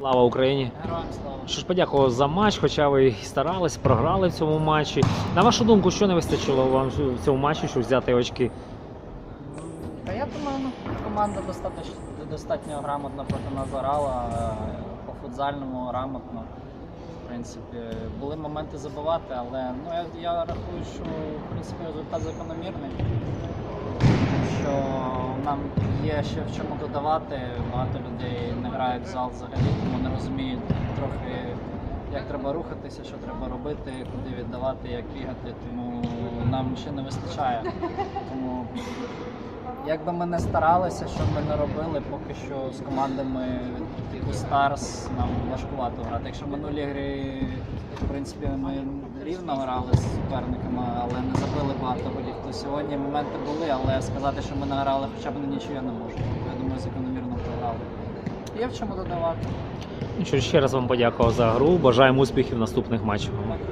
Слава Україні! Героям слава. Що ж, подякував за матч, хоча ви старались, програли в цьому матчі. На вашу думку, що не вистачило вам в цьому матчі, щоб взяти очки? Та я думаю, ну, команда достатньо, достатньо грамотно проти нас грала, е, по футзальному грамотно. В принципі, були моменти забивати, але ну, я, я рахую, що в принципі, результат закономірний. Нам є ще в чому додавати. Багато людей не грають в зал взагалі, тому не розуміють трохи, як треба рухатися, що треба робити, куди віддавати, як бігати. Тому нам ще не вистачає. Тому як би ми не старалися, що б ми не робили, поки що з командами типу Старс нам важкувато грати. Якщо минулі гри, в принципі, ми рівно грали з суперниками, але не забили багато голів, то сьогодні моменти були, але сказати, що ми не грали хоча б на нічого я не можу. Я думаю, закономірно програли. Є в чому додавати. Ще раз вам подякував за гру. Бажаємо успіхів в наступних матчах. Дякую.